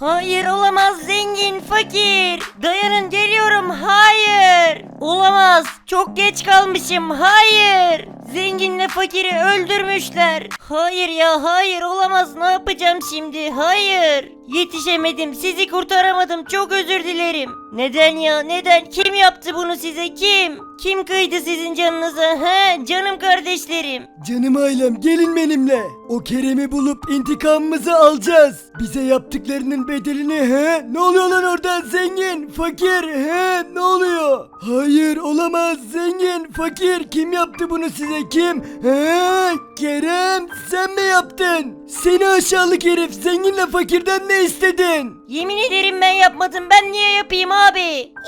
Hayır olamaz zengin fakir. Dayanın geliyorum hayır. Olamaz çok geç kalmışım hayır. Zenginle fakiri öldürmüşler. Hayır ya hayır olamaz ne yapacağım şimdi hayır. Yetişemedim sizi kurtaramadım çok özür dilerim. Neden ya neden kim yaptı bunu size kim? Kim kıydı sizin canınıza he canım kardeşlerim. Canım ailem gelin benimle. O Kerem'i bulup intikamımızı alacağız. Bize yaptıklarının bedelini he? Ne oluyor lan orada zengin, fakir he? Ne oluyor? Hayır olamaz zengin, fakir. Kim yaptı bunu size kim? He? Kerem sen mi yaptın? Seni aşağılık herif zenginle fakirden ne istedin? Yemin ederim ben yapmadım ben niye yapayım abi?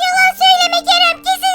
Yalan söyleme Kerem kesin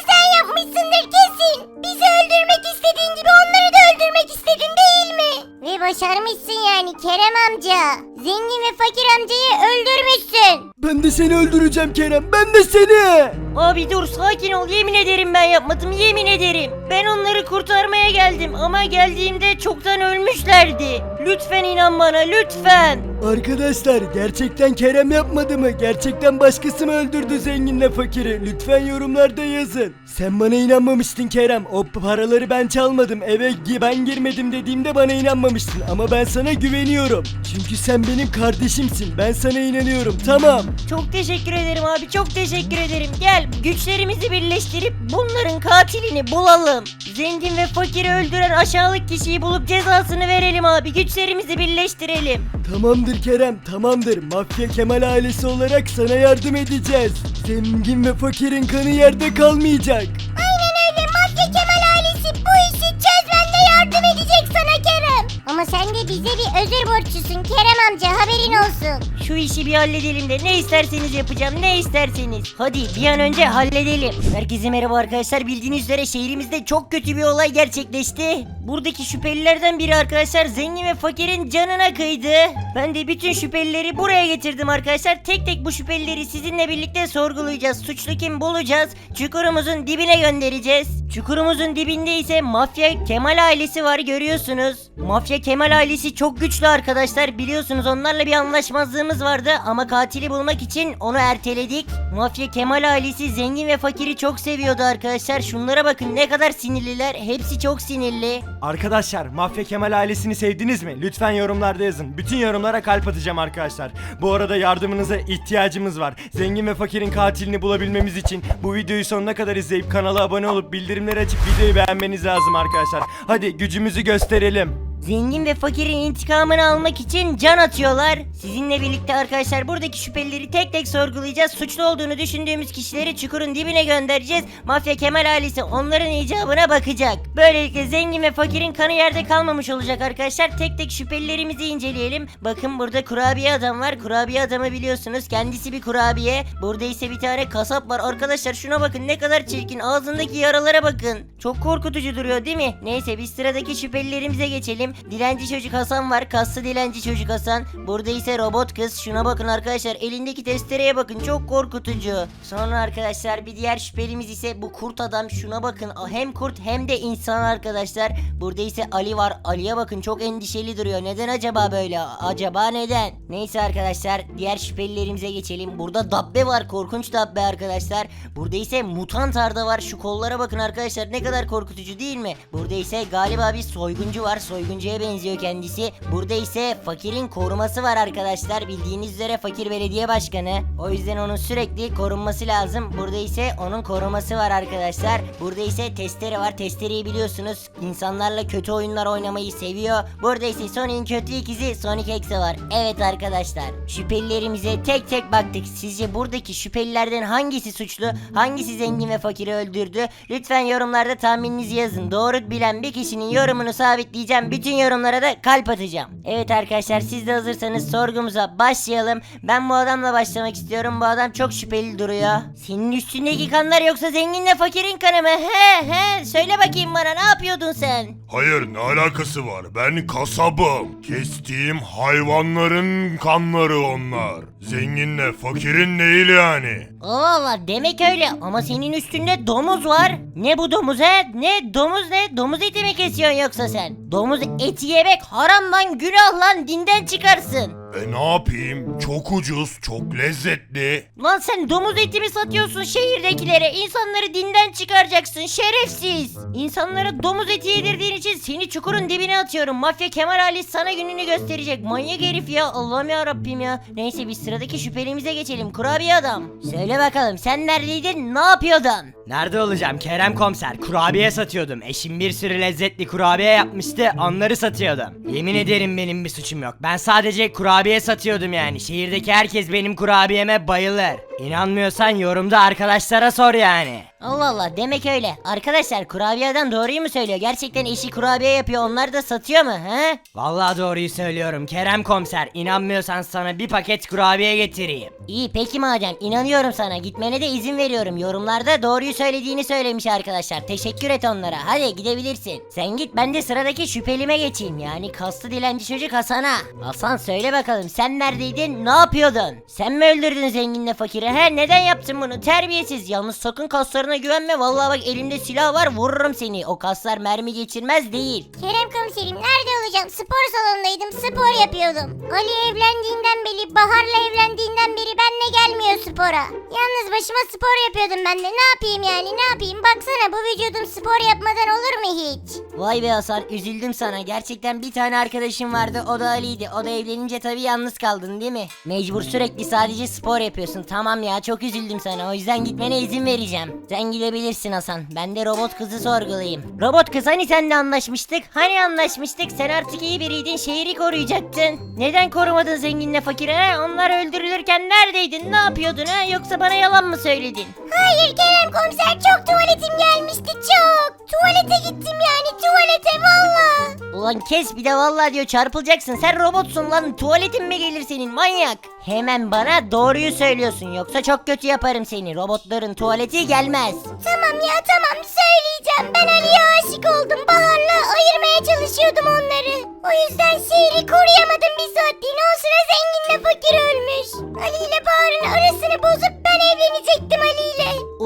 yapmışsındır kesin. Bizi öldürmek istediğin gibi onları da öldürmek istedin değil mi? Ve başarmışsın yani Kerem amca. Zengin ve fakir amcayı öldürmüşsün. Ben de seni öldüreceğim Kerem. Ben de seni. Abi dur sakin ol yemin ederim ben yapmadım yemin ederim. Ben onları kurtarmaya geldim ama geldiğimde çoktan ölmüşlerdi. Lütfen inan bana lütfen. Arkadaşlar gerçekten Kerem yapmadı mı? Gerçekten başkası mı öldürdü zenginle fakiri? Lütfen yorumlarda yazın. Sen bana inanmamıştın Kerem. O paraları ben çalmadım. Eve ben girmedim dediğimde bana inanmamıştın. Ama ben sana güveniyorum. Çünkü sen benim kardeşimsin. Ben sana inanıyorum. Tamam. Çok teşekkür ederim abi çok teşekkür ederim. Gel güçlerimizi birleştirip bunların katilini bulalım. Zengin ve fakiri öldüren aşağılık kişiyi bulup cezasını verelim abi. Güçlerimizi birleştirelim. Tamamdır Kerem, tamamdır. Mafya Kemal ailesi olarak sana yardım edeceğiz. Zengin ve fakirin kanı yerde kalmayacak. Aynen öyle Mafya Kemal ailesi bu işi çözmende yardım edecek sana Kerem. Ama sen de bize bir özür borçlusun Kerem amca haberin olsun. Şu işi bir halledelim de ne isterseniz yapacağım ne isterseniz. Hadi bir an önce halledelim. Herkese merhaba arkadaşlar bildiğiniz üzere şehrimizde çok kötü bir olay gerçekleşti. Buradaki şüphelilerden biri arkadaşlar zengin ve fakirin canına kıydı. Ben de bütün şüphelileri buraya getirdim arkadaşlar. Tek tek bu şüphelileri sizinle birlikte sorgulayacağız. Suçlu kim bulacağız. Çukurumuzun dibine göndereceğiz. Çukurumuzun dibinde ise Mafya Kemal ailesi var görüyorsunuz. Mafya Kemal ailesi çok güçlü arkadaşlar biliyorsunuz onlarla bir anlaşmazlığımız vardı ama katili bulmak için onu erteledik. Mafya Kemal ailesi zengin ve fakiri çok seviyordu arkadaşlar. Şunlara bakın ne kadar sinirliler. Hepsi çok sinirli. Arkadaşlar Mafya Kemal ailesini sevdiniz mi? Lütfen yorumlarda yazın. Bütün yorumlara kalp atacağım arkadaşlar. Bu arada yardımınıza ihtiyacımız var. Zengin ve fakirin katilini bulabilmemiz için bu videoyu sonuna kadar izleyip kanala abone olup bildirimleri açıp videoyu beğenmeniz lazım arkadaşlar. Hadi gücümüzü gösterelim. Zengin ve fakirin intikamını almak için can atıyorlar. Sizinle birlikte arkadaşlar buradaki şüphelileri tek tek sorgulayacağız. Suçlu olduğunu düşündüğümüz kişileri çukurun dibine göndereceğiz. Mafya Kemal ailesi onların icabına bakacak. Böylelikle zengin ve fakirin kanı yerde kalmamış olacak arkadaşlar. Tek tek şüphelilerimizi inceleyelim. Bakın burada kurabiye adam var. Kurabiye adamı biliyorsunuz. Kendisi bir kurabiye. Burada ise bir tane kasap var. Arkadaşlar şuna bakın ne kadar çirkin. Ağzındaki yaralara bakın. Çok korkutucu duruyor değil mi? Neyse biz sıradaki şüphelilerimize geçelim. Dilenci çocuk Hasan var. Kaslı dilenci çocuk Hasan. Burada ise robot kız. Şuna bakın arkadaşlar. Elindeki testereye bakın. Çok korkutucu. Sonra arkadaşlar bir diğer şüphelimiz ise bu kurt adam. Şuna bakın. Hem kurt hem de insan arkadaşlar. Burada ise Ali var. Ali'ye bakın çok endişeli duruyor. Neden acaba böyle? Acaba neden? Neyse arkadaşlar diğer şüphelilerimize geçelim. Burada Dabbe var. Korkunç Dabbe arkadaşlar. Burada ise mutant Arda var. Şu kollara bakın arkadaşlar. Ne kadar korkutucu değil mi? Burada ise galiba bir soyguncu var. Soyguncuya benziyor kendisi. Burada ise fakirin koruması var arkadaşlar. Bildiğiniz üzere fakir belediye başkanı. O yüzden onun sürekli korunması lazım. Burada ise onun koruması var arkadaşlar. Burada ise testere var. Testereyi biliyorsunuz. İnsanlarla kötü oyunlar oynamayı seviyor. Burada ise Sonic'in kötü ikizi Sonic Exe var. Evet arkadaşlar. Şüphelilerimize tek tek baktık. Sizce buradaki şüphelilerden hangisi suçlu? Hangisi zengin ve fakiri öldürdü? Lütfen yorumlarda tahmininizi yazın. Doğru bilen bir kişinin yorumunu sabitleyeceğim. Bütün yorumlara da kalp atacağım. Evet arkadaşlar siz de hazırsanız sorgumuza başlayalım. Ben bu adamla başlamak istiyorum. Bu adam çok şüpheli duruyor. Senin üstündeki kanlar yoksa zenginle fakirin kanı mı? He he söyle bakayım bana ne yapıyordun sen? Hayır ne alakası var? Ben kasabım. Kestiğim hayvanların kanları onlar. Zenginle fakirin değil yani. Allah demek öyle ama senin üstünde domuz var. Ne bu domuz he? Ne domuz ne? Domuz eti mi kesiyorsun yoksa sen? Domuz eti yemek haram lan günah lan dinden çıkarsın. E ne yapayım? Çok ucuz, çok lezzetli. Lan sen domuz eti mi satıyorsun şehirdekilere? İnsanları dinden çıkaracaksın şerefsiz. İnsanlara domuz eti yedirdiğin için seni çukurun dibine atıyorum. Mafya Kemal Ali sana gününü gösterecek. Manyak herif ya. Allah'ım ya Rabbim ya. Neyse biz sıradaki şüphelimize geçelim. Kurabiye adam. Söyle bakalım sen neredeydin? Ne yapıyordun? Nerede olacağım Kerem komiser? Kurabiye satıyordum. Eşim bir sürü lezzetli kurabiye yapmıştı. Onları satıyordum. Yemin ederim benim bir suçum yok. Ben sadece kurabiye satıyordum yani. Şehirdeki herkes benim kurabiyeme bayılır. İnanmıyorsan yorumda arkadaşlara sor yani. Allah Allah demek öyle. Arkadaşlar kurabiye adam doğruyu mu söylüyor? Gerçekten eşi kurabiye yapıyor. Onlar da satıyor mu? He? Vallahi doğruyu söylüyorum Kerem komiser. İnanmıyorsan sana bir paket kurabiye getireyim. İyi peki madem inanıyorum sana gitmene de izin veriyorum yorumlarda doğruyu söylediğini söylemiş arkadaşlar teşekkür et onlara hadi gidebilirsin sen git ben de sıradaki şüphelime geçeyim yani kaslı dilenci çocuk Hasan'a Hasan söyle bakalım sen neredeydin ne yapıyordun sen mi öldürdün zenginle fakiri he neden yaptın bunu? Terbiyesiz. Yalnız sakın kaslarına güvenme. Vallahi bak elimde silah var vururum seni. O kaslar mermi geçirmez değil. Kerem komiserim nerede olacağım? Spor salonundaydım. Spor yapıyordum. Ali evlendiğinden beri, Bahar'la evlendiğinden beri benle gelmiyor spora. Yalnız başıma spor yapıyordum ben de. Ne yapayım yani? Ne yapayım? Baksana bu vücudum spor yapmadan olur mu hiç? Vay be Hasan üzüldüm sana. Gerçekten bir tane arkadaşım vardı o da Ali'ydi. O da evlenince tabii yalnız kaldın değil mi? Mecbur sürekli sadece spor yapıyorsun. Tamam ya çok üzüldüm sana. O yüzden gitmene izin vereceğim. Sen gidebilirsin Hasan. Ben de robot kızı sorgulayayım. Robot kız hani seninle anlaşmıştık? Hani anlaşmıştık? Sen artık iyi biriydin. Şehri koruyacaktın. Neden korumadın zenginle fakiri he? Onlar öldürülürken neredeydin? Ne yapıyordun he? Yoksa bana yalan mı söyledin? Hayır Kerem komiser çok tuvaletim gelmişti çok. Tuvalete gittim yani tuvalete valla. Ulan kes bir de vallahi diyor çarpılacaksın. Sen robotsun lan. Tuvaletin mi gelir senin manyak? Hemen bana doğruyu söylüyorsun yoksa çok kötü yaparım seni. Robotların tuvaleti gelmez. Tamam ya tamam söyleyeceğim. Ben Ali'ye aşık oldum. Bahar'la ayırmaya çalışıyordum onları. O yüzden şehri koruyamadım bir saatliğine. O sıra zenginle fakir ölmüş. Ali ile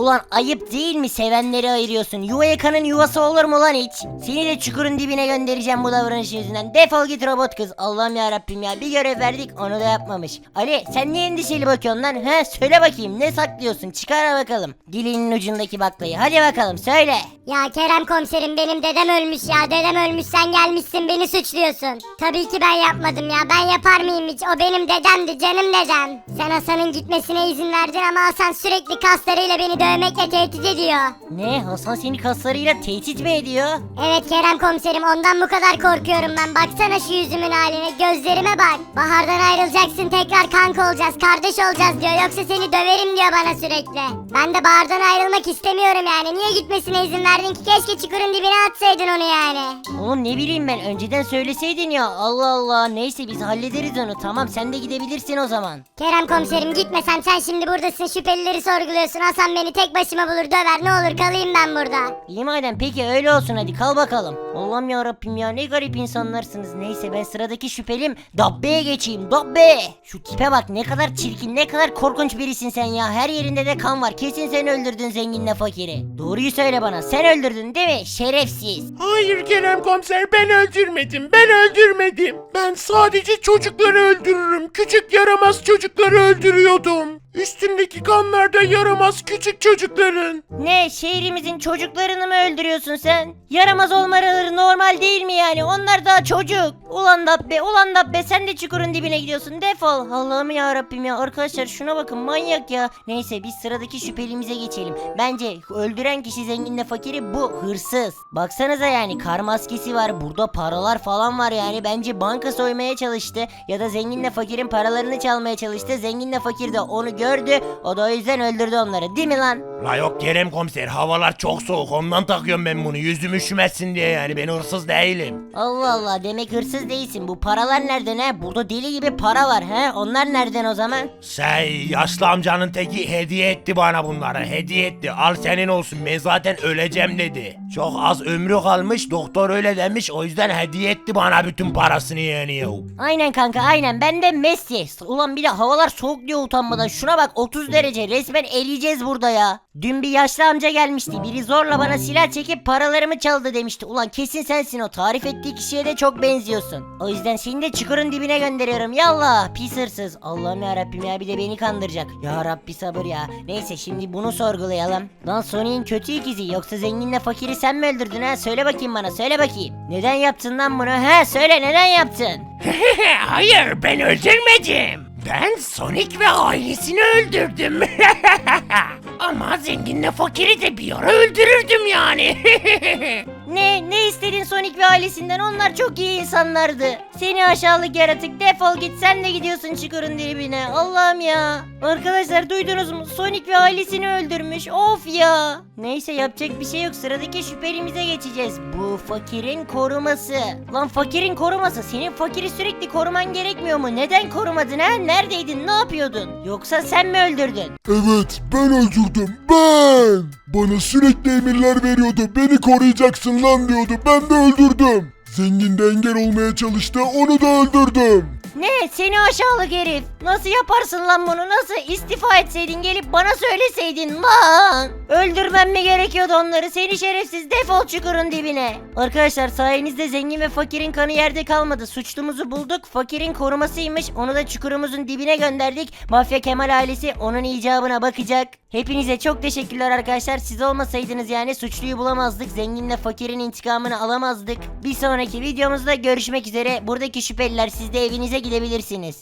Ulan ayıp değil mi sevenleri ayırıyorsun? Yuva yakanın yuvası olur mu lan hiç? Seni de çukurun dibine göndereceğim bu davranış yüzünden. Defol git robot kız. Allah'ım ya Rabbim ya bir görev verdik onu da yapmamış. Ali sen niye endişeli bakıyorsun lan? He söyle bakayım ne saklıyorsun? Çıkar bakalım. Dilinin ucundaki baklayı. Hadi bakalım söyle. Ya Kerem komiserim benim dedem ölmüş ya. Dedem ölmüş sen gelmişsin beni suçluyorsun. Tabii ki ben yapmadım ya. Ben yapar mıyım hiç? O benim dedemdi canım dedem. Sen Hasan'ın gitmesine izin verdin ama Hasan sürekli kaslarıyla beni dövmekle tehdit ediyor. Ne Hasan seni kaslarıyla tehdit mi ediyor? Evet Kerem komiserim ondan bu kadar korkuyorum ben. Baksana şu yüzümün haline gözlerime bak. Bahardan ayrılacaksın tekrar kanka olacağız kardeş olacağız diyor. Yoksa seni döverim diyor bana sürekli. Ben de Bahar'dan ayrılmak istemiyorum yani. Niye gitmesine izin verdin ki? Keşke çukurun dibine atsaydın onu yani. Oğlum ne bileyim ben önceden söyleseydin ya Allah Allah neyse biz hallederiz onu tamam sen de gidebilirsin o zaman. Kerem komiserim gitmesem sen şimdi buradasın şüphelileri sorguluyorsun. Hasan beni tek başıma bulur döver ne olur kalayım ben burada. İyi madem peki öyle olsun hadi kal bakalım. Allah'ım ya Rabbim ya ne garip insanlarsınız. Neyse ben sıradaki şüphelim Dabbe'ye geçeyim Dabbe. Şu tipe bak ne kadar çirkin ne kadar korkunç birisin sen ya. Her yerinde de kan var. Kesin sen öldürdün zenginle fakiri. Doğruyu söyle bana sen öldürdün değil mi? Şerefsiz. Hayır Kerem komiser ben öldürmedim. Ben öldürmedim. Ben sadece çocukları öldürürüm. Küçük yaramaz çocukları öldürüyordum. Üstündeki kanlar da yaramaz küçük çocukların. Ne şehrimizin çocuklarını mı öldürüyorsun sen? Yaramaz olmaları normal değil mi yani? Onlar daha çocuk. Ulan Dabbe ulan Dabbe sen de çukurun dibine gidiyorsun defol. Allah'ım ya Rabbim ya arkadaşlar şuna bakın manyak ya. Neyse biz sıradaki şüphelimize geçelim. Bence öldüren kişi zenginle fakiri bu hırsız. Baksanıza yani kar maskesi var burada paralar falan var yani. Bence banka soymaya çalıştı ya da zenginle fakirin paralarını çalmaya çalıştı. Zenginle fakir de onu gördü. O da o yüzden öldürdü onları değil mi lan? La yok Kerem komiser havalar çok soğuk ondan takıyorum ben bunu. Yüzüm üşümesin diye yani ben hırsız değilim. Allah Allah demek hırsız değilsin. Bu paralar nereden he? Burada deli gibi para var he? Onlar nereden o zaman? Şey yaşlı amcanın teki hediye etti bana bunları hediye etti. Al senin olsun ben zaten öleceğim dedi. Çok az ömrü kalmış doktor öyle demiş o yüzden hediye etti bana bütün parasını yani ya. Aynen kanka aynen ben de Messi. Ulan bir de havalar soğuk diyor utanmadan. Şuna bak 30 derece resmen eriyeceğiz burada ya. Dün bir yaşlı amca gelmişti. Biri zorla bana silah çekip paralarımı çaldı demişti. Ulan kesin sensin o. Tarif ettiği kişiye de çok benziyorsun. O yüzden seni de çukurun dibine gönderiyorum. Yallah pis hırsız. Allah'ım ya Rabbim ya bir de beni kandıracak. Ya Rabbi sabır ya. Neyse şimdi bunu sorgulayalım. Lan Sony'in kötü ikizi yoksa zenginle fakiri sen mi öldürdün ha? Söyle bakayım bana söyle bakayım. Neden yaptın lan bunu? He söyle neden yaptın? Hayır ben öldürmedim. Ben Sonic ve ailesini öldürdüm. Ama zenginle fakiri de bir ara öldürürdüm yani. Ne? Ne istedin Sonic ve ailesinden? Onlar çok iyi insanlardı. Seni aşağılık yaratık defol git sen de gidiyorsun çukurun dibine. Allah'ım ya. Arkadaşlar duydunuz mu? Sonic ve ailesini öldürmüş. Of ya. Neyse yapacak bir şey yok. Sıradaki şüphelimize geçeceğiz. Bu fakirin koruması. Lan fakirin koruması. Senin fakiri sürekli koruman gerekmiyor mu? Neden korumadın ha? Neredeydin? Ne yapıyordun? Yoksa sen mi öldürdün? Evet ben öldürdüm ben. Bana sürekli emirler veriyordu. Beni koruyacaksın lan diyordu. Ben de öldürdüm. Zengin de engel olmaya çalıştı. Onu da öldürdüm. Ne? Seni aşağılık herif. Nasıl yaparsın lan bunu? Nasıl istifa etseydin gelip bana söyleseydin lan? Öldürmem mi gerekiyordu onları? Seni şerefsiz defol çukurun dibine. Arkadaşlar sayenizde zengin ve fakirin kanı yerde kalmadı. Suçlumuzu bulduk. Fakirin korumasıymış. Onu da çukurumuzun dibine gönderdik. Mafya Kemal ailesi onun icabına bakacak. Hepinize çok teşekkürler arkadaşlar. Siz olmasaydınız yani suçluyu bulamazdık. Zenginle fakirin intikamını alamazdık. Bir sonraki videomuzda görüşmek üzere. Buradaki şüpheliler siz de evinize gidebilirsiniz.